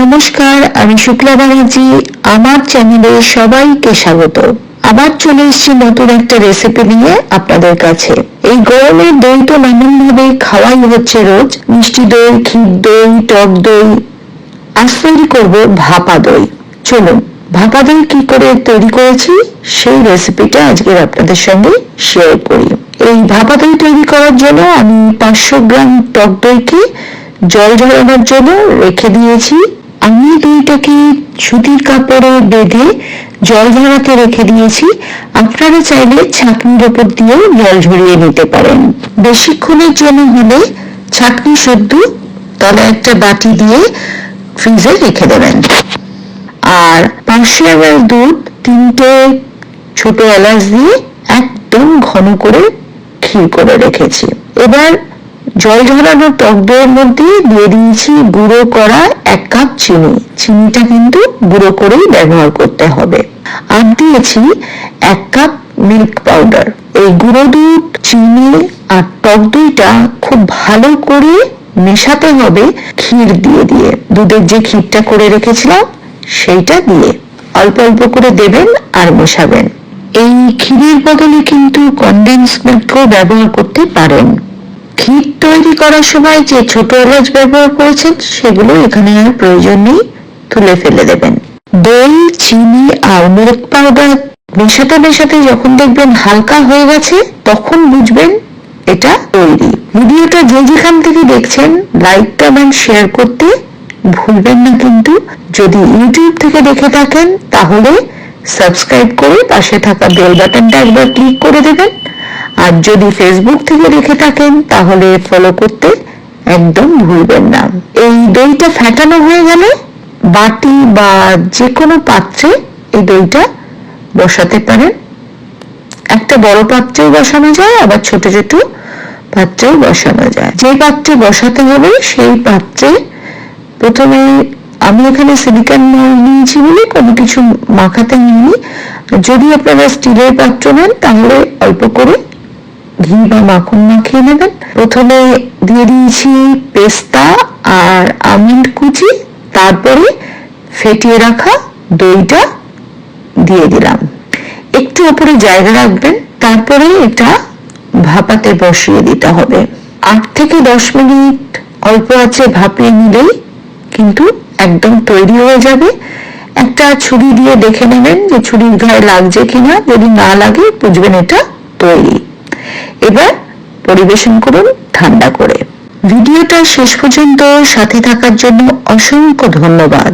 নমস্কার, আমি শুক্লা ব্যানার্জি। আমার চ্যানেলে সবাইকে স্বাগত। আবার চলে এসেছি নতুন একটা রেসিপি নিয়ে আপনাদের কাছে। এই গরমে দই তো নানান ভাবে খাওয়াই হচ্ছে রোজ। মিষ্টি দই, ক্ষীর দই, টক দই। আজ তৈরি করব ভাপা দই। চলুন, ভাপা দই কি করে তৈরি করেছি? সেই রেসিপিটা আজকে আপনাদের সঙ্গে শেয়ার করি। এই ভাপা দই তৈরি করার জন্য আমি পাঁচশো গ্রাম টক দইকে জল ঝরানোর জন্য রেখে দিয়েছি। আমি দইটাকে সুতির কাপড়ে বেঁধে জল ঝরাতে রেখে দিয়েছি। আপনারা চাইলে ছাঁকনির ওপর দিয়েও জল ঝরিয়ে নিতে পারেন। বেশিক্ষণের জন্য হলে ছাঁকনি সদ্য তলে একটা বাটি দিয়ে ফ্রিজে রেখে দেবেন। আর এমএল দুধ তিনটে ছোট এলাচ দিয়ে একদম ঘন করে ক্ষীর করে রেখেছি। এবার জল ঝরানো টক দইয়ের মধ্যে দিয়ে দিয়েছি গুঁড়ো করা এক কাপ চিনি। চিনিটা কিন্তু গুঁড়ো করেই ব্যবহার করতে হবে। আর দিয়েছি এক কাপ মিল্ক পাউডার। এই গুঁড়ো দুধ, চিনি আর টক দইটা খুব ভালো করে মেশাতে হবে ক্ষীর দিয়ে দিয়ে। দুধের যে ক্ষীরটা করে রেখেছিলাম, সেইটা দিয়ে অল্প অল্প করে দেবেন আর মেশাবেন। এই ক্ষীরের বদলে কিন্তু কনডেন্স মিল্কও ব্যবহার করতে পারেন। ক্ষীর তৈরি করার সময় যে ছোট এলাচ ব্যবহার করেছেন, সেগুলো এখানে আর প্রয়োজন নেই, তুলে ফেলে দেবেন। দই, চিনি আর মিল্ক পাউডার মেশাতে মেশাতে যখন দেখবেন হালকা হয়ে গেছে, তখন বুঝবেন এটা তৈরি। ভিডিওটা যে যেখান থেকে দেখছেন লাইক কমেন্ট শেয়ার করতে ভুলবেন না কিন্তু। যদি ইউটিউব থেকে দেখে থাকেন, তাহলে সাবস্ক্রাইব করে পাশে থাকা বেল বাটনটা একবার ক্লিক করে দেবেন। আর যদি ফেসবুক থেকে দেখে থাকেন, তাহলে ফলো করতে একদম ভুলবেন না। এই দইটা ফ্যাটানো হয়ে গেলে বাটি বা যে কোনো পাত্রে এই দইটা বসাতে পারেন। একটা বড় পাত্রেও বসানো যায়, আবার ছোট ছোট পাত্রেও বসানো যায়। যে পাত্রে বসাতে হবে, সেই পাত্রে প্রথমে আমি এখানে সিলিকন মল নিয়েছি বলে কোনো কিছু মাখাতে নিইনি। যদি আপনারা স্টিলের পাত্র নেন, তাহলে অল্প করে ঘি বা মাখন মাখিয়ে নেবেন। প্রথমে দিয়ে দিয়েছি পেস্তা আর আমন্ড কুচি, তারপরে ফেটিয়ে রাখা দইটা দিয়ে দিলাম। একটু ওপরে জায়গা রাখবেন, তারপরে এটা ভাপাতে বসিয়ে দিতে হবে। আট থেকে দশ মিনিট অল্প আছে ভাপিয়ে নিলেই কিন্তু একদম তৈরি হয়ে যাবে। একটা ছুরি দিয়ে দেখে নেবেন যে ছুরির গায়ে লাগছে কিনা, যদি না লাগে বুঝবেন এটা তৈরি। এবার পরিবেশন করুন ঠান্ডা করে। ভিডিওটা শেষ পর্যন্ত সাথে থাকার জন্য অসংখ্য ধন্যবাদ।